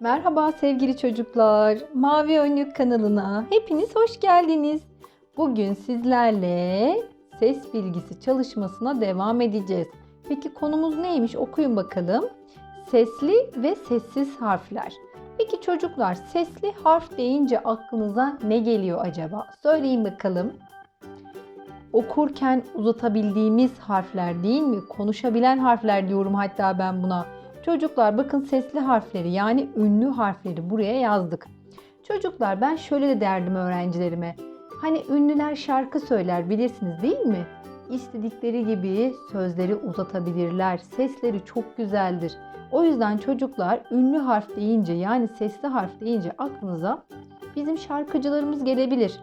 Merhaba sevgili çocuklar. Mavi Önlük kanalına hepiniz hoş geldiniz. Bugün sizlerle ses bilgisi çalışmasına devam edeceğiz. Peki konumuz neymiş? Okuyun bakalım. Sesli ve sessiz harfler. Peki çocuklar sesli harf deyince aklınıza ne geliyor acaba? Söyleyin bakalım. Okurken uzatabildiğimiz harfler değil mi? Konuşabilen harfler diyorum hatta ben buna. Çocuklar bakın sesli harfleri yani ünlü harfleri buraya yazdık. Çocuklar ben şöyle de derdim öğrencilerime. Hani ünlüler şarkı söyler bilirsiniz değil mi? İstedikleri gibi sözleri uzatabilirler. Sesleri çok güzeldir. O yüzden çocuklar ünlü harf deyince yani sesli harf deyince aklınıza bizim şarkıcılarımız gelebilir.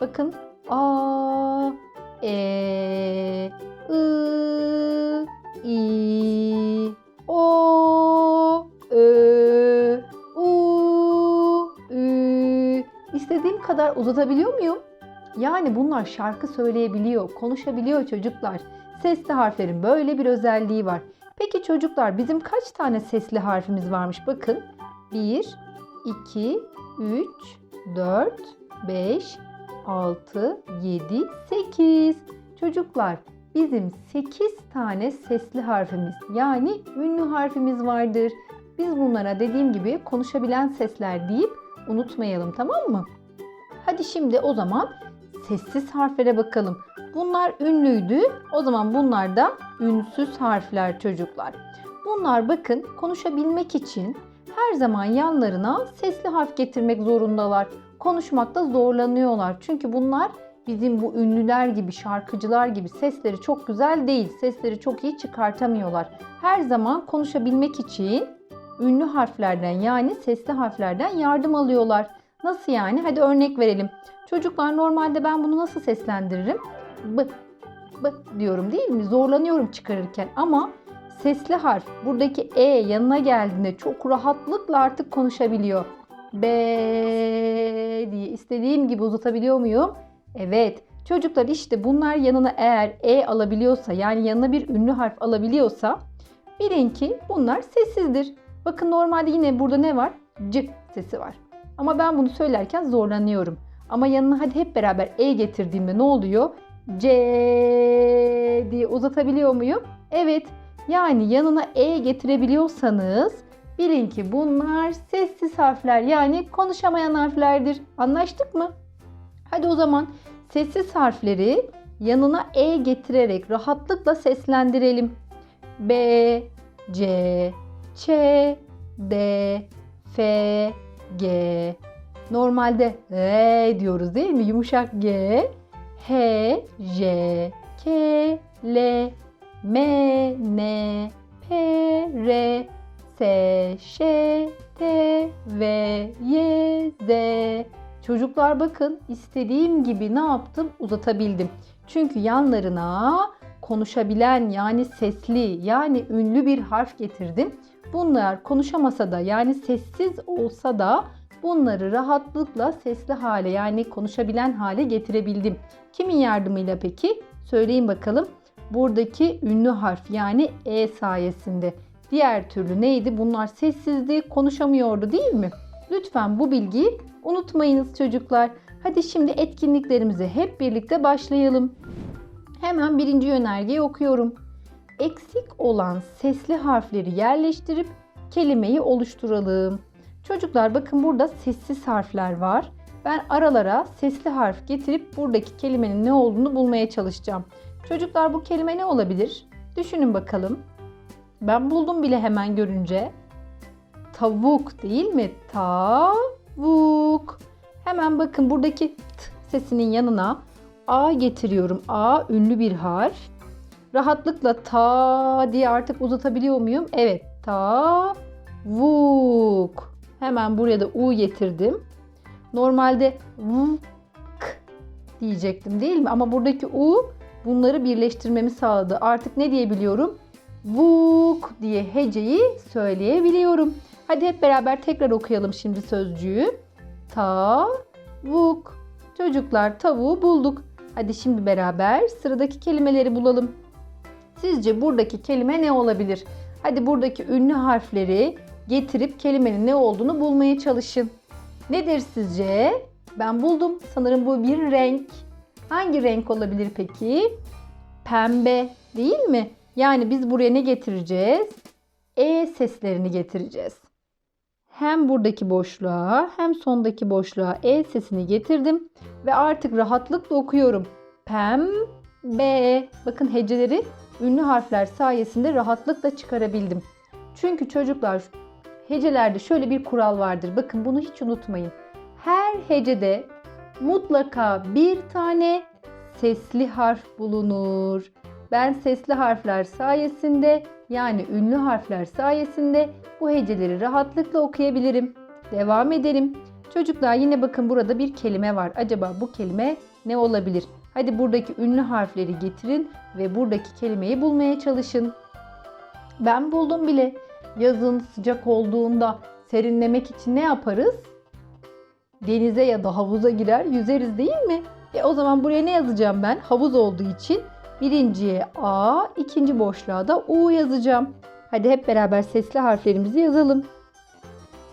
Bakın A, E, I, I, O, Ö, U, Ü. İstediğim kadar uzatabiliyor muyum? Yani bunlar şarkı söyleyebiliyor, konuşabiliyor çocuklar. Sesli harflerin böyle bir özelliği var. Peki çocuklar bizim kaç tane sesli harfimiz varmış? Bakın. 1, 2, 3, 4, 5, 6, 7, 8. Çocuklar bizim 8 tane sesli harfimiz yani ünlü harfimiz vardır. Biz bunlara dediğim gibi konuşabilen sesler deyip unutmayalım tamam mı? Hadi şimdi o zaman sessiz harflere bakalım. Bunlar ünlüydü. O zaman bunlar da ünsüz harfler çocuklar. Bunlar bakın konuşabilmek için her zaman yanlarına sesli harf getirmek zorundalar. Konuşmakta zorlanıyorlar. Çünkü bunlar bizim bu ünlüler gibi, şarkıcılar gibi sesleri çok güzel değil. Sesleri çok iyi çıkartamıyorlar. Her zaman konuşabilmek için ünlü harflerden yani sesli harflerden yardım alıyorlar. Nasıl yani? Hadi örnek verelim. Çocuklar normalde ben bunu nasıl seslendiririm? B, b diyorum değil mi? Zorlanıyorum çıkarırken ama sesli harf buradaki e yanına geldiğinde çok rahatlıkla artık konuşabiliyor. B diye istediğim gibi uzatabiliyor muyum? Evet. Çocuklar işte bunlar yanına eğer e alabiliyorsa yani yanına bir ünlü harf alabiliyorsa bilin ki bunlar sessizdir. Bakın normalde yine burada ne var? C sesi var. Ama ben bunu söylerken zorlanıyorum. Ama yanına hadi hep beraber e getirdiğimde ne oluyor? C diye uzatabiliyor muyum? Evet. Yani yanına e getirebiliyorsanız bilin ki bunlar sessiz harfler yani konuşamayan harflerdir. Anlaştık mı? Hadi o zaman sessiz harfleri yanına e getirerek rahatlıkla seslendirelim. B, C, Ç, D, F, G. Normalde R diyoruz değil mi? Yumuşak G. H, J, K, L, M, N, P, R, S, Ş, T, V, Y, Z. Çocuklar bakın istediğim gibi ne yaptım uzatabildim. Çünkü yanlarına konuşabilen yani sesli yani ünlü bir harf getirdim. Bunlar konuşamasa da yani sessiz olsa da bunları rahatlıkla sesli hale yani konuşabilen hale getirebildim. Kimin yardımıyla peki? Söyleyin bakalım. Buradaki ünlü harf yani E sayesinde. Diğer türlü neydi? Bunlar sessizdi, konuşamıyordu değil mi? Lütfen bu bilgiyi unutmayınız çocuklar. Hadi şimdi etkinliklerimize hep birlikte başlayalım. Hemen birinci yönergeyi okuyorum. Eksik olan sesli harfleri yerleştirip kelimeyi oluşturalım. Çocuklar bakın burada sessiz harfler var. Ben aralara sesli harf getirip buradaki kelimenin ne olduğunu bulmaya çalışacağım. Çocuklar bu kelime ne olabilir? Düşünün bakalım. Ben buldum bile hemen görünce. Tavuk değil mi? Tavuk. Hemen bakın buradaki t sesinin yanına a getiriyorum. A ünlü bir harf. Rahatlıkla ta diye artık uzatabiliyor muyum? Evet. Tavuk. Hemen buraya da u getirdim. Normalde vuk diyecektim değil mi? Ama buradaki u bunları birleştirmemi sağladı. Artık ne diyebiliyorum? Vuk diye heceyi söyleyebiliyorum. Hadi hep beraber tekrar okuyalım şimdi sözcüğü. Tavuk. Çocuklar tavuğu bulduk. Hadi şimdi beraber sıradaki kelimeleri bulalım. Sizce buradaki kelime ne olabilir? Hadi buradaki ünlü harfleri getirip kelimenin ne olduğunu bulmaya çalışın. Nedir sizce? Ben buldum. Sanırım bu bir renk. Hangi renk olabilir peki? Pembe değil mi? Yani biz buraya ne getireceğiz? E seslerini getireceğiz. Hem buradaki boşluğa hem sondaki boşluğa E sesini getirdim ve artık rahatlıkla okuyorum. Pembe. Bakın heceleri ünlü harfler sayesinde rahatlıkla çıkarabildim. Çünkü çocuklar hecelerde şöyle bir kural vardır. Bakın bunu hiç unutmayın. Her hecede mutlaka bir tane sesli harf bulunur. Ben sesli harfler sayesinde yani ünlü harfler sayesinde bu heceleri rahatlıkla okuyabilirim. Devam edelim. Çocuklar yine bakın burada bir kelime var. Acaba bu kelime ne olabilir? Hadi buradaki ünlü harfleri getirin ve buradaki kelimeyi bulmaya çalışın. Ben buldum bile. Yazın sıcak olduğunda serinlemek için ne yaparız? Denize ya da havuza girer yüzeriz değil mi? E o zaman buraya ne yazacağım ben? Havuz olduğu için birinciye A, ikinci boşluğa da U yazacağım. Hadi hep beraber sesli harflerimizi yazalım.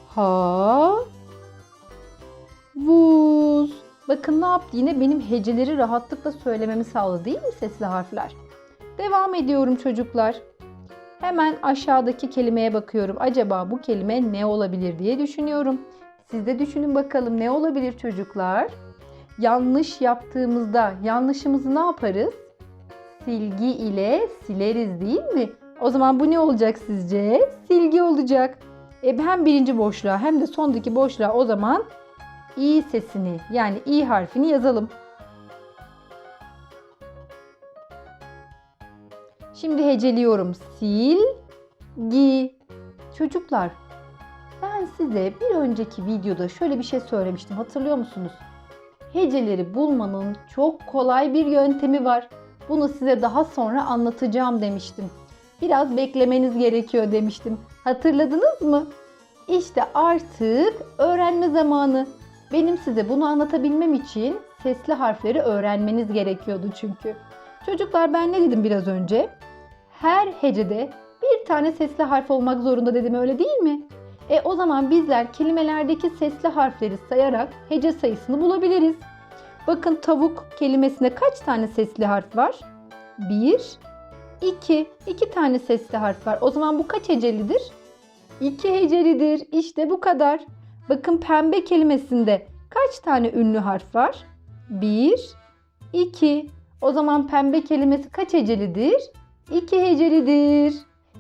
Ha, vuz. Bakın ne yaptı yine benim heceleri rahatlıkla söylememi sağladı değil mi sesli harfler? Devam ediyorum çocuklar. Hemen aşağıdaki kelimeye bakıyorum. Acaba bu kelime ne olabilir diye düşünüyorum. Siz de düşünün bakalım ne olabilir çocuklar? Yanlış yaptığımızda yanlışımızı ne yaparız? Silgi ile sileriz değil mi? O zaman bu ne olacak sizce? Silgi olacak. E hem birinci boşluğa hem de sondaki boşluğa o zaman i sesini yani i harfini yazalım. Şimdi heceliyorum. Sil, gi. Çocuklar, ben size bir önceki videoda şöyle bir şey söylemiştim. Hatırlıyor musunuz? Heceleri bulmanın çok kolay bir yöntemi var. Bunu size daha sonra anlatacağım demiştim. Biraz beklemeniz gerekiyor demiştim. Hatırladınız mı? İşte artık öğrenme zamanı. Benim size bunu anlatabilmem için sesli harfleri öğrenmeniz gerekiyordu çünkü. Çocuklar ben ne dedim biraz önce? Her hecede bir tane sesli harf olmak zorunda dedim öyle değil mi? E o zaman bizler kelimelerdeki sesli harfleri sayarak hece sayısını bulabiliriz. Bakın tavuk kelimesinde kaç tane sesli harf var? 1, 2. 2 tane sesli harf var. O zaman bu kaç hecelidir? 2 hecelidir. İşte bu kadar. Bakın pembe kelimesinde kaç tane ünlü harf var? 1, 2. O zaman pembe kelimesi kaç hecelidir? 2 hecelidir.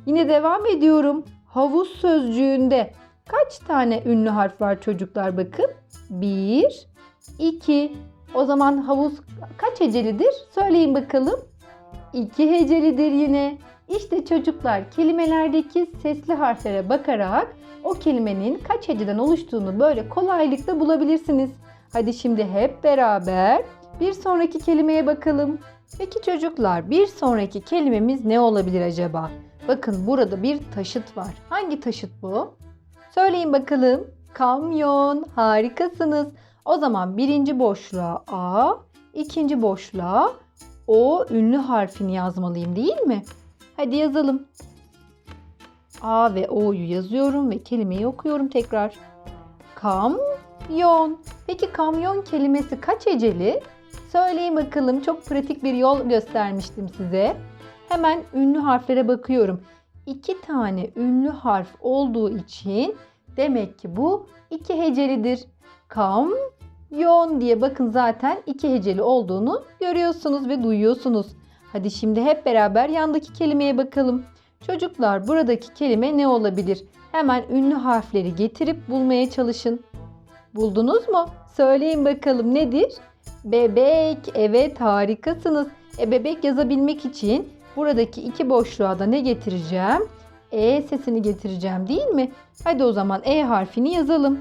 Yine devam ediyorum. Havuz sözcüğünde kaç tane ünlü harf var çocuklar bakın? 1, 2. O zaman havuz kaç hecelidir? Söyleyin bakalım. 2 hecelidir yine. İşte çocuklar kelimelerdeki sesli harflere bakarak o kelimenin kaç heceden oluştuğunu böyle kolaylıkla bulabilirsiniz. Hadi şimdi hep beraber bir sonraki kelimeye bakalım. Peki çocuklar bir sonraki kelimemiz ne olabilir acaba? Bakın burada bir taşıt var. Hangi taşıt bu? Söyleyin bakalım. Kamyon. Harikasınız. O zaman birinci boşluğa A, ikinci boşluğa O ünlü harfini yazmalıyım değil mi? Hadi yazalım. A ve O'yu yazıyorum ve kelimeyi okuyorum tekrar. Kamyon. Peki kamyon kelimesi kaç heceli? Söyleyin bakalım. Çok pratik bir yol göstermiştim size. Hemen ünlü harflere bakıyorum. İki tane ünlü harf olduğu için demek ki bu iki hecelidir. Kamyon diye bakın zaten iki heceli olduğunu görüyorsunuz ve duyuyorsunuz. Hadi şimdi hep beraber yandaki kelimeye bakalım. Çocuklar buradaki kelime ne olabilir? Hemen ünlü harfleri getirip bulmaya çalışın. Buldunuz mu? Söyleyin bakalım nedir? Bebek. Evet harikasınız. E bebek yazabilmek için buradaki iki boşluğa da ne getireceğim? E sesini getireceğim değil mi? Hadi o zaman E harfini yazalım.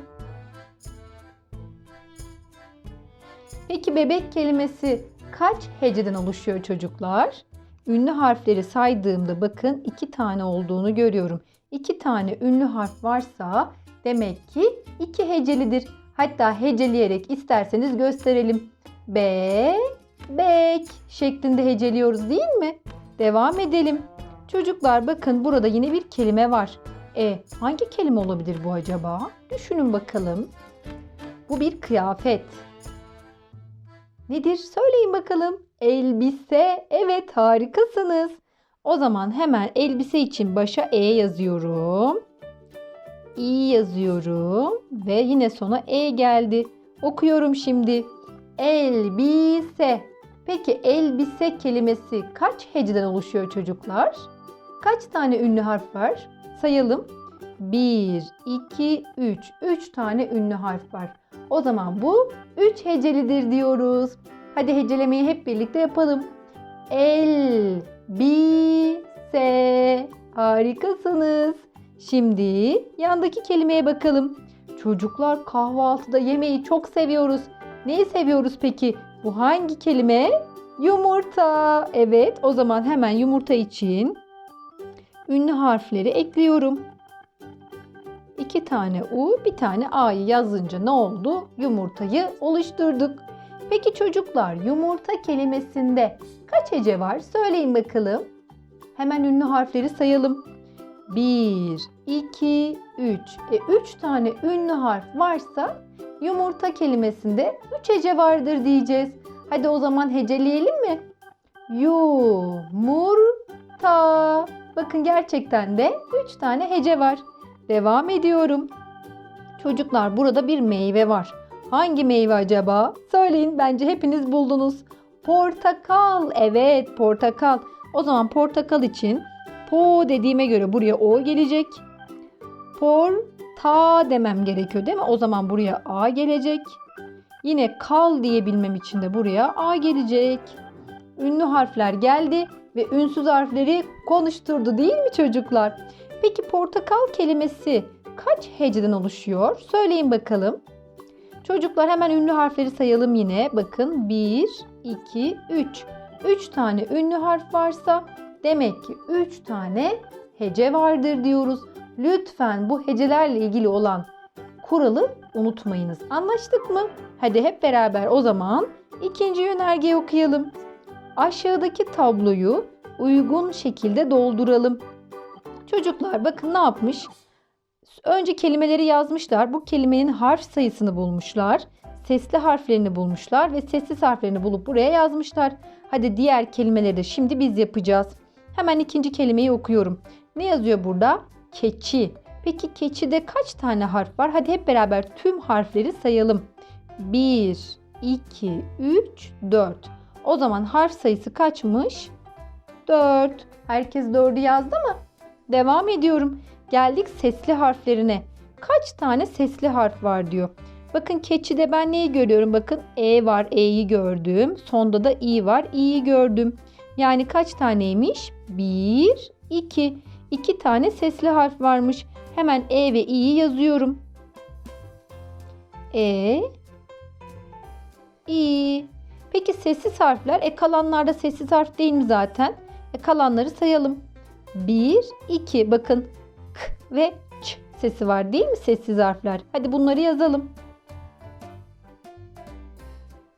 Peki bebek kelimesi kaç heceden oluşuyor çocuklar? Ünlü harfleri saydığımda bakın iki tane olduğunu görüyorum. İki tane ünlü harf varsa demek ki iki hecelidir. Hatta heceleyerek isterseniz gösterelim. B, bek şeklinde heceliyoruz değil mi? Devam edelim. Çocuklar bakın burada yine bir kelime var. E hangi kelime olabilir bu acaba? Düşünün bakalım. Bu bir kıyafet. Nedir? Söyleyin bakalım. Elbise. Evet harikasınız. O zaman hemen elbise için başa E yazıyorum. İ yazıyorum ve yine sona E geldi. Okuyorum şimdi. Elbise. Peki elbise kelimesi kaç heceden oluşuyor çocuklar? Kaç tane ünlü harf var? Sayalım. 1, 2, 3. 3 tane ünlü harf var. O zaman bu 3 hecelidir diyoruz. Hadi hecelemeyi hep birlikte yapalım. El, bi, se. Harikasınız. Şimdi yandaki kelimeye bakalım. Çocuklar kahvaltıda yemeği çok seviyoruz. Neyi seviyoruz peki? Bu hangi kelime? Yumurta. Evet, o zaman hemen yumurta için ünlü harfleri ekliyorum. İki tane U, bir tane A'yı yazınca ne oldu? Yumurtayı oluşturduk. Peki çocuklar yumurta kelimesinde kaç hece var? Söyleyin bakalım. Hemen ünlü harfleri sayalım. 1, 2, 3. E 3 tane ünlü harf varsa yumurta kelimesinde 3 hece vardır diyeceğiz. Hadi o zaman heceleyelim mi? Yumurta. Bakın gerçekten de 3 tane hece var. Devam ediyorum. Çocuklar burada bir meyve var. Hangi meyve acaba? Söyleyin bence hepiniz buldunuz. Portakal. Evet portakal. O zaman portakal için po dediğime göre buraya o gelecek. Por ta demem gerekiyor değil mi? O zaman buraya a gelecek. Yine kal diyebilmem için de buraya a gelecek. Ünlü harfler geldi ve ünsüz harfleri konuşturdu değil mi çocuklar? Peki portakal kelimesi kaç heceden oluşuyor? Söyleyin bakalım. Çocuklar hemen ünlü harfleri sayalım yine. Bakın 1, 2, 3. 3 tane ünlü harf varsa demek ki 3 tane hece vardır diyoruz. Lütfen bu hecelerle ilgili olan kuralı unutmayınız. Anlaştık mı? Hadi hep beraber o zaman ikinci yönergeyi okuyalım. Aşağıdaki tabloyu uygun şekilde dolduralım. Çocuklar bakın ne yapmış? Önce kelimeleri yazmışlar. Bu kelimenin harf sayısını bulmuşlar. Sesli harflerini bulmuşlar ve sessiz harflerini bulup buraya yazmışlar. Hadi diğer kelimeleri de şimdi biz yapacağız. Hemen ikinci kelimeyi okuyorum. Ne yazıyor burada? Keçi. Peki keçide kaç tane harf var? Hadi hep beraber tüm harfleri sayalım. 1, 2, 3, 4. O zaman harf sayısı kaçmış? 4. Herkes 4'ü yazdı mı? Devam ediyorum. Geldik sesli harflerine. Kaç tane sesli harf var diyor. Bakın keçide ben neyi görüyorum? Bakın E var. E'yi gördüm. Sonda da İ var. İ'yi gördüm. Yani kaç taneymiş? 1, 2. 2 tane sesli harf varmış. Hemen E ve İ'yi yazıyorum. E, İ. Peki sessiz harfler? E kalanlarda sessiz harf değil mi zaten? E kalanları sayalım. 1, 2. Bakın k ve ç sesi var değil mi sessiz harfler? Hadi bunları yazalım.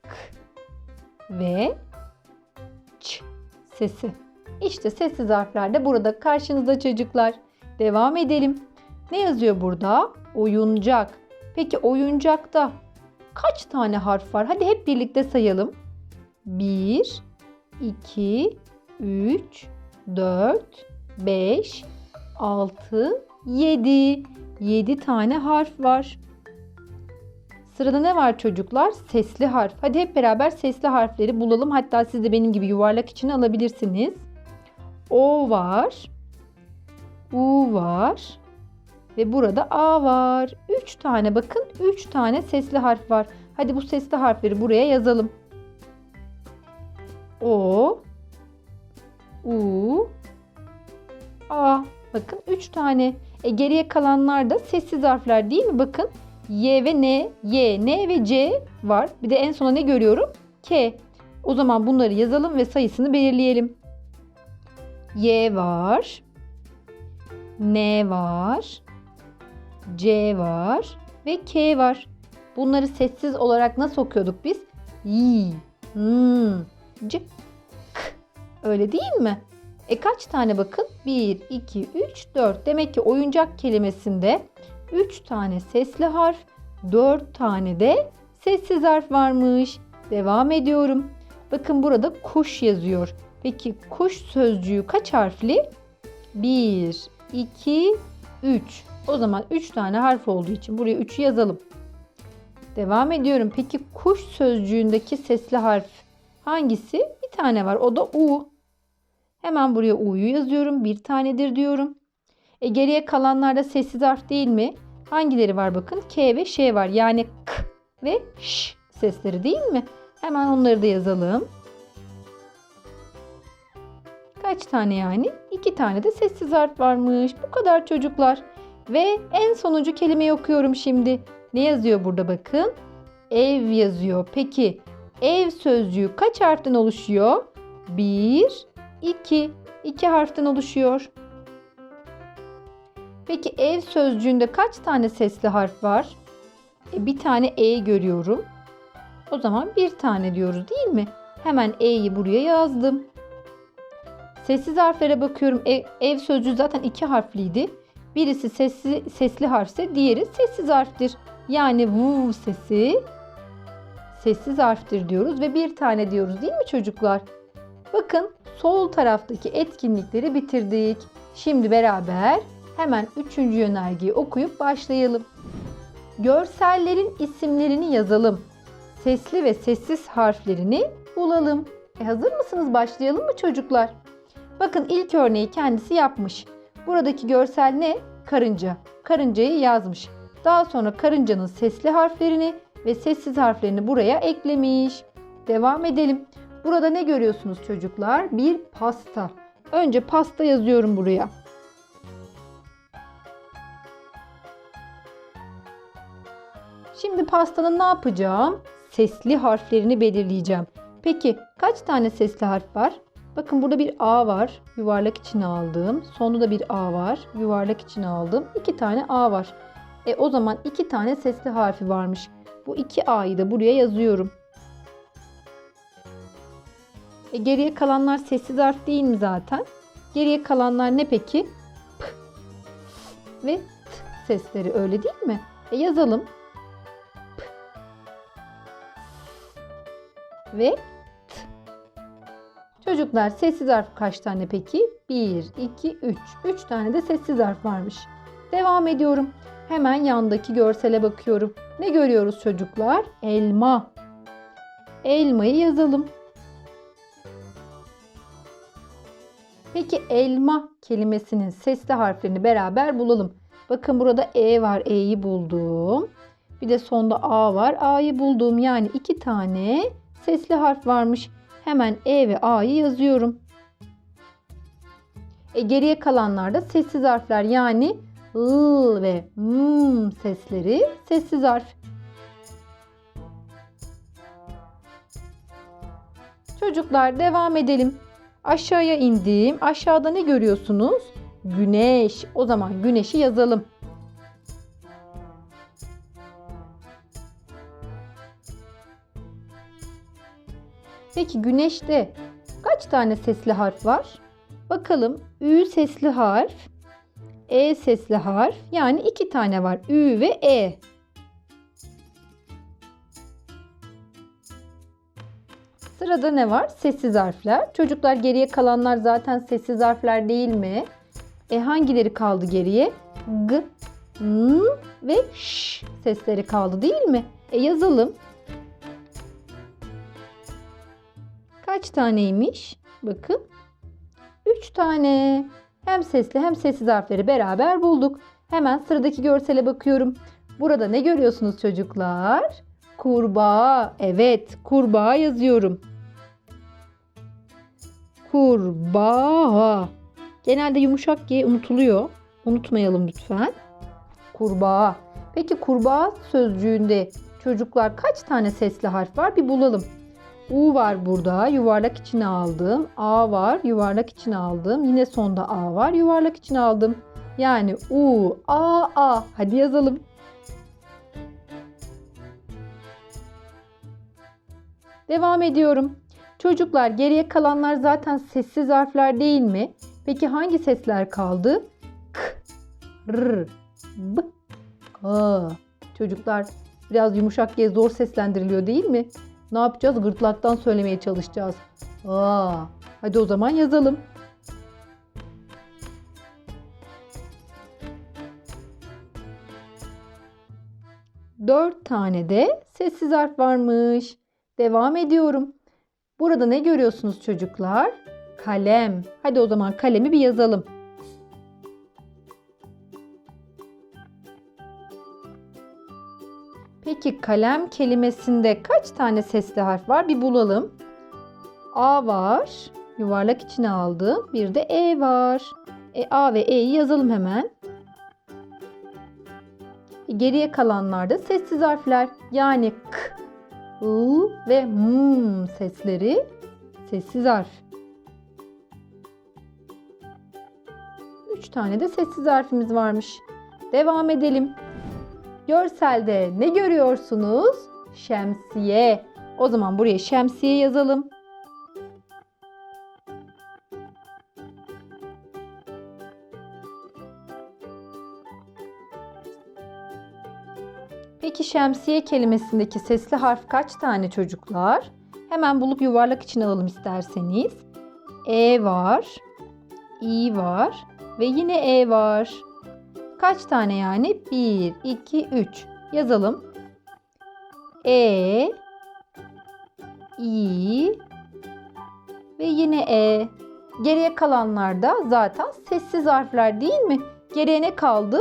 K ve ç sesi. İşte sessiz harfler de burada karşınızda çocuklar. Devam edelim. Ne yazıyor burada? Oyuncak. Peki oyuncakta kaç tane harf var? Hadi hep birlikte sayalım. 1, 2, 3, 4, 5, 6, 7. 7 tane harf var. Sırada ne var çocuklar? Sesli harf. Hadi hep beraber sesli harfleri bulalım. Hatta siz de benim gibi yuvarlak içine alabilirsiniz. O var. U var. Ve burada A var. 3 tane bakın 3 tane sesli harf var. Hadi bu sesli harfleri buraya yazalım. O U A Bakın 3 tane. E, geriye kalanlar da sessiz harfler değil mi? Bakın Y ve N, Y, N ve C var. Bir de en sona ne görüyorum? K. O zaman bunları yazalım ve sayısını belirleyelim. Y var. N var. C var ve K var. Bunları sessiz olarak nasıl okuyorduk biz? Y, Hmm. C, k. Öyle değil mi? E kaç tane bakın? 1, 2, 3, 4. Demek ki oyuncak kelimesinde 3 tane sesli harf, 4 tane de sessiz harf varmış. Devam ediyorum. Bakın burada kuş yazıyor. Peki kuş sözcüğü kaç harfli? 1, 2, 3. O zaman 3 tane harf olduğu için buraya 3'ü yazalım. Devam ediyorum. Peki kuş sözcüğündeki sesli harf hangisi? Bir tane var. O da U. Hemen buraya U'yu yazıyorum. Bir tanedir diyorum. E geriye kalanlarda sessiz harf değil mi? Hangileri var bakın? K ve Ş var. Yani K ve Ş sesleri değil mi? Hemen onları da yazalım. Kaç tane yani? İki tane de sessiz harf varmış. Bu kadar çocuklar. Ve en sonuncu kelimeyi okuyorum şimdi. Ne yazıyor burada bakın? Ev yazıyor. Peki ev sözcüğü kaç harften oluşuyor? Bir, iki. İki harften oluşuyor. Peki ev sözcüğünde kaç tane sesli harf var? E, bir tane E görüyorum. O zaman bir tane diyoruz değil mi? Hemen E'yi buraya yazdım. Sessiz harflere bakıyorum. Ev, ev sözcüğü zaten iki harfliydi. Birisi sesli, sesli harfse diğeri sessiz harftir. Yani vu sesi sessiz harftir diyoruz ve bir tane diyoruz değil mi çocuklar? Bakın sol taraftaki etkinlikleri bitirdik. Şimdi beraber hemen üçüncü yönergeyi okuyup başlayalım. Görsellerin isimlerini yazalım. Sesli ve sessiz harflerini bulalım. E hazır mısınız? Başlayalım mı çocuklar? Bakın ilk örneği kendisi yapmış. Buradaki görsel ne? Karınca. Karıncayı yazmış. Daha sonra karıncanın sesli harflerini ve sessiz harflerini buraya eklemiş. Devam edelim. Burada ne görüyorsunuz çocuklar? Bir pasta. Önce pasta yazıyorum buraya. Şimdi pastanın ne yapacağım? Sesli harflerini belirleyeceğim. Peki kaç tane sesli harf var? Bakın burada bir A var. Yuvarlak içine aldım. Sonunda da bir A var. Yuvarlak içine aldım. İki tane A var. E o zaman iki tane sesli harfi varmış. Bu iki A'yı da buraya yazıyorum. E geriye kalanlar sessiz harf değil mi zaten? Geriye kalanlar ne peki? P ve T sesleri öyle değil mi? E yazalım. P ve Çocuklar sessiz harf kaç tane peki? 1, 2, 3. 3 tane de sessiz harf varmış. Devam ediyorum. Hemen yandaki görsele bakıyorum. Ne görüyoruz çocuklar? Elma. Elmayı yazalım. Peki elma kelimesinin sesli harflerini beraber bulalım. Bakın burada E var. E'yi buldum. Bir de sonda A var. A'yı buldum. Yani iki tane sesli harf varmış. Hemen E ve A'yı yazıyorum. E, geriye kalanlar da sessiz harfler yani ıl ve m sesleri sessiz harf. Çocuklar devam edelim. Aşağıya indim. Aşağıda ne görüyorsunuz? Güneş. O zaman güneşi yazalım. Peki güneşte kaç tane sesli harf var? Bakalım. Ü sesli harf, E sesli harf. Yani iki tane var. Ü ve E. Sırada ne var? Sessiz harfler. Çocuklar geriye kalanlar zaten sessiz harfler değil mi? E hangileri kaldı geriye? G, N ve Ş sesleri kaldı değil mi? E yazalım. Kaç taneymiş? Bakın. 3 tane. Hem sesli hem sessiz harfleri beraber bulduk. Hemen sıradaki görsele bakıyorum. Burada ne görüyorsunuz çocuklar? Kurbağa. Evet, kurbağa yazıyorum. Kurbağa. Genelde yumuşak G unutuluyor. Unutmayalım lütfen. Kurbağa. Peki kurbağa sözcüğünde çocuklar kaç tane sesli harf var? Bir bulalım. U var burada. Yuvarlak içine aldım. A var. Yuvarlak içine aldım. Yine sonda A var. Yuvarlak içine aldım. Yani U, A, A. Hadi yazalım. Devam ediyorum. Çocuklar geriye kalanlar zaten sessiz harfler değil mi? Peki hangi sesler kaldı? K, R, B, K. Çocuklar biraz yumuşak G zor seslendiriliyor değil mi? Ne yapacağız? Gırtlaktan söylemeye çalışacağız. Aa, hadi o zaman yazalım. Dört tane de sessiz harf varmış. Devam ediyorum. Burada ne görüyorsunuz çocuklar? Kalem. Hadi o zaman kalemi bir yazalım. Peki kalem kelimesinde kaç tane sesli harf var? Bir bulalım. A var. Yuvarlak içine aldım. Bir de E var. E, A ve E'yi yazalım hemen. Geriye kalanlar da sessiz harfler. Yani K, I ve M sesleri sessiz harf. Üç tane de sessiz harfimiz varmış. Devam edelim. Görselde ne görüyorsunuz? Şemsiye. O zaman buraya şemsiye yazalım. Şemsiye kelimesindeki sesli harf kaç tane çocuklar? Hemen bulup yuvarlak içine alalım isterseniz. E var, İ var ve yine E var. Kaç tane yani? 1, 2, 3. Yazalım. E, İ ve yine E. Geriye kalanlar da zaten sessiz harfler değil mi? Geriye ne kaldı?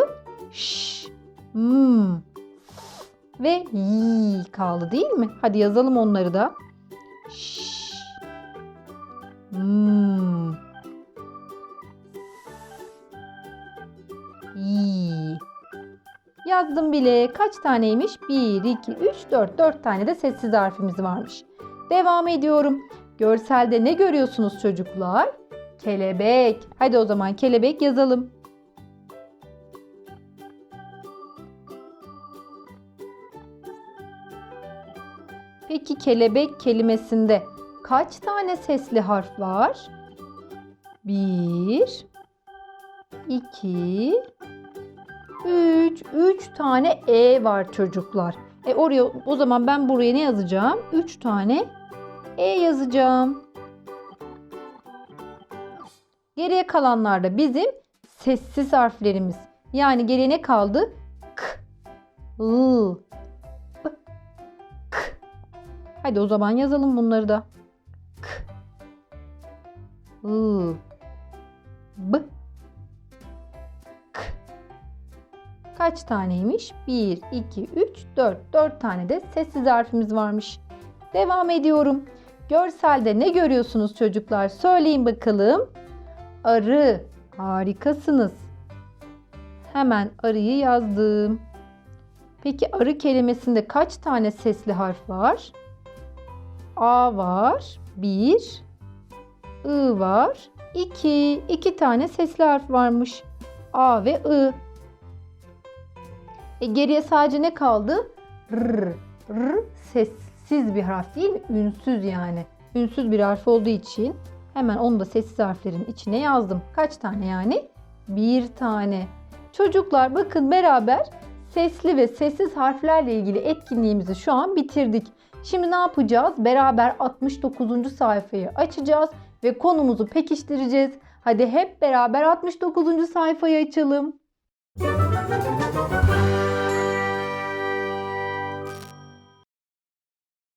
Ş, M ve Y kaldı değil mi? Hadi yazalım onları da. Ş, M, Y. Yazdım bile. Kaç taneymiş? 1, 2, 3, 4. 4 tane de sessiz harfimiz varmış. Devam ediyorum. Görselde ne görüyorsunuz çocuklar? Kelebek. Hadi o zaman kelebek yazalım. Peki kelebek kelimesinde kaç tane sesli harf var? 1 2 3 3 tane e var çocuklar. E oraya o zaman ben buraya ne yazacağım? 3 tane e yazacağım. Geriye kalanlar da bizim sessiz harflerimiz. Yani geriye ne kaldı? K, L. Hadi o zaman yazalım bunları da. K, L, B, K. Kaç taneymiş? 1, 2, 3, 4. 4 tane de sessiz harfimiz varmış. Devam ediyorum. Görselde ne görüyorsunuz çocuklar? Söyleyin bakalım. Arı. Harikasınız. Hemen arıyı yazdım. Peki arı kelimesinde kaç tane sesli harf var? A var. 1. I var. 2. 2 tane sesli harf varmış. A ve I. E geriye sadece ne kaldı? R. R sessiz bir harf değil? Ünsüz yani. Ünsüz bir harf olduğu için hemen onu da sessiz harflerin içine yazdım. Kaç tane yani? Bir tane. Çocuklar bakın beraber sesli ve sessiz harflerle ilgili etkinliğimizi şu an bitirdik. Şimdi ne yapacağız? Beraber 69. sayfayı açacağız ve konumuzu pekiştireceğiz. Hadi hep beraber 69. sayfayı açalım.